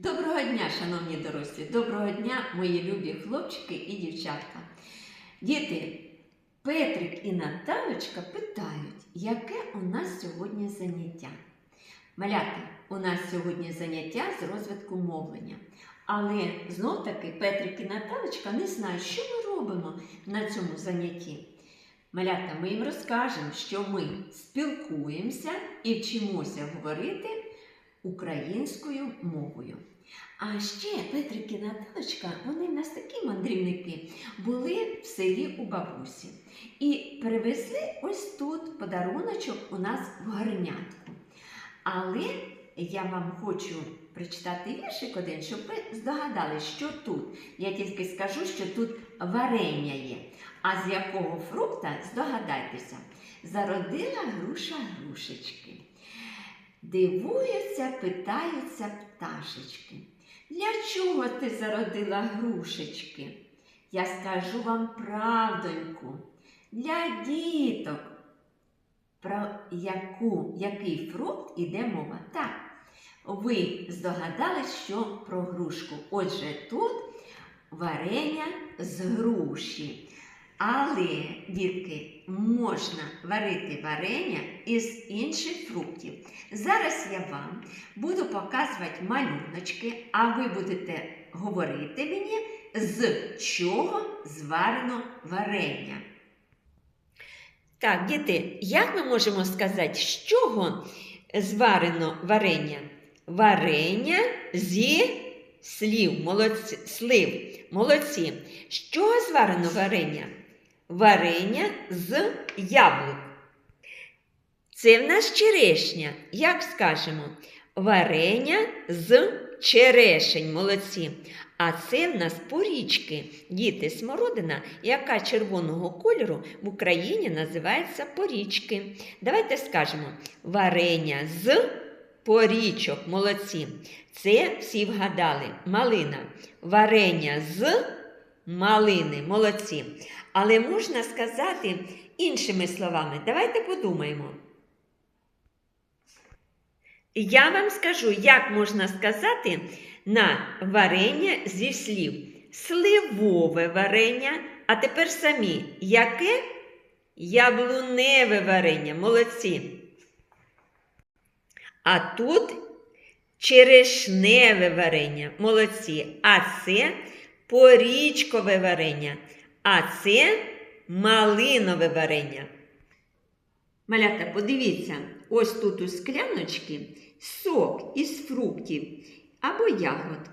Доброго дня, шановні дорослі! Доброго дня, мої любі хлопчики і дівчатка. Діти, Петрик і Наталочка питають, яке у нас сьогодні заняття. Малята, у нас сьогодні заняття з розвитку мовлення. Але знов таки Петрик і Наталочка не знають, що ми робимо на цьому занятті. Малята, ми їм розкажемо, що ми спілкуємося і вчимося говорити українською мовою. А ще Петрик і вони в нас такі мандрівники, були в селі у бабусі і привезли ось тут подаруночок у нас в горнятку. Але я вам хочу прочитати віршик один, щоб ви здогадали, що тут. Я тільки скажу, що тут варення є. А з якого фрукта здогадайтеся, зародила груша грушечки. Дивуються, питаються пташечки. Для чого ти зародила грушечки? Я скажу вам правдоньку. Для діток. Про яку, який фрукт іде мова? Так, ви здогадались, що про грушку. Отже, тут варення з груші. Але, дітки, можна варити варення із інших фруктів. Зараз я вам буду показувати малюночки, а ви будете говорити мені, з чого зварено варення. Так, діти, як ми можемо сказати, з чого зварено варення? Варення зі слів, молодці, слив, молодці. З чого зварено варення? Варення з яблук. Це в нас черешня. Як скажемо? Варення з черешень, молодці. А це в нас порічки, діти, смородина, яка червоного кольору в Україні називається порічки. Давайте скажемо варення з порічок, молодці. Це всі вгадали. Малина. Варення з малини, молодці. Але можна сказати іншими словами. Давайте подумаємо. Я вам скажу, як можна сказати на варення зі слів. Сливове варення, а тепер самі. Яке? Яблуневе варення. Молодці. А тут черешневе варення. Молодці. А це порічкове варення. А це малинове варення. Малята, подивіться, ось тут у скляночці сок із фруктів або ягод.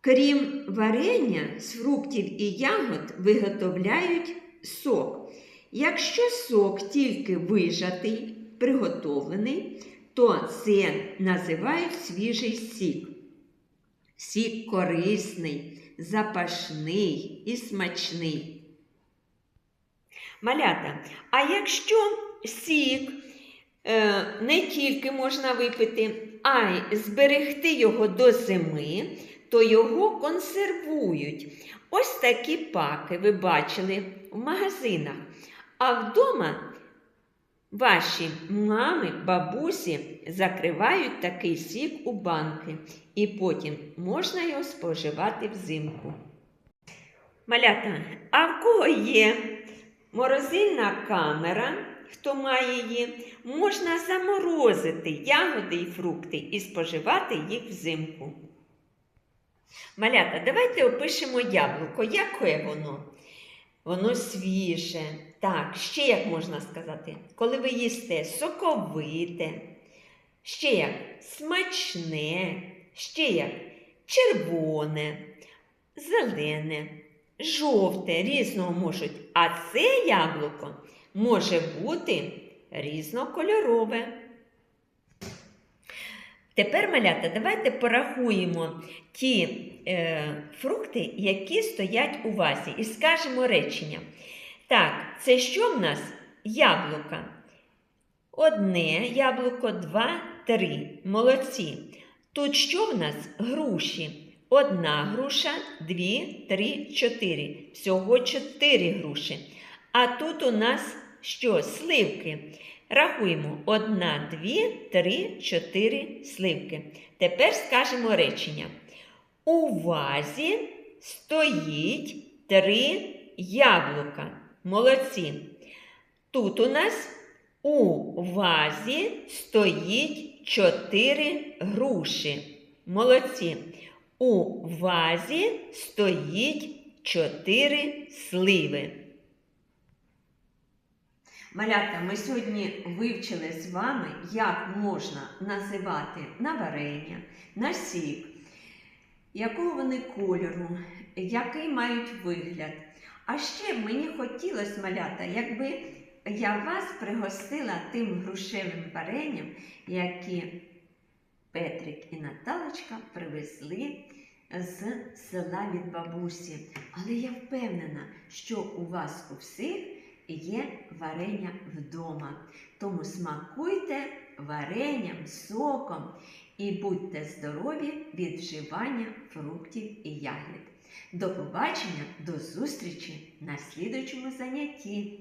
Крім варення, з фруктів і ягод виготовляють сок. Якщо сок тільки вижатий, приготовлений, то це називають свіжий сік. Сік корисний, запашний і смачний. Малята, а якщо сік е, не тільки можна випити, а й зберегти його до зими, то його консервують. Ось такі паки ви бачили в магазинах. А вдома ваші мами, бабусі закривають такий сік у банки, і потім можна його споживати взимку. Малята, а в кого є морозильна камера? Хто має її, можна заморозити ягоди і фрукти і споживати їх взимку. Малята, давайте опишемо яблуко. Яке воно? Воно свіже. Так, ще як можна сказати, коли ви їсте соковите, ще як смачне, ще як червоне, зелене, жовте, різного можуть. А це яблуко може бути різнокольорове. Тепер, малята, давайте порахуємо ті е, фрукти, які стоять у вазі, і скажемо речення. Так, це що в нас? Яблука. Одне яблуко, два, три. Молодці. Тут що в нас? Груші. Одна груша, дві, три, чотири. Всього чотири груші. А тут у нас що? Сливки. Рахуємо одна, дві, три, чотири сливки. Тепер скажемо речення. У вазі стоїть три яблука. Молодці. Тут у нас у вазі стоїть чотири груші. Молодці. У вазі стоїть чотири сливи. Малята, ми сьогодні вивчили з вами, як можна називати на варення, на сік, якого вони кольору, який мають вигляд. А ще мені хотілося, малята, якби я вас пригостила тим грушевим варенням, які Петрик і Наталочка привезли з села від бабусі. Але я впевнена, що у вас у всіх є варення вдома. Тому смакуйте варенням, соком і будьте здорові від вживання фруктів і ягід. До побачення, до зустрічі на слідуючому занятті.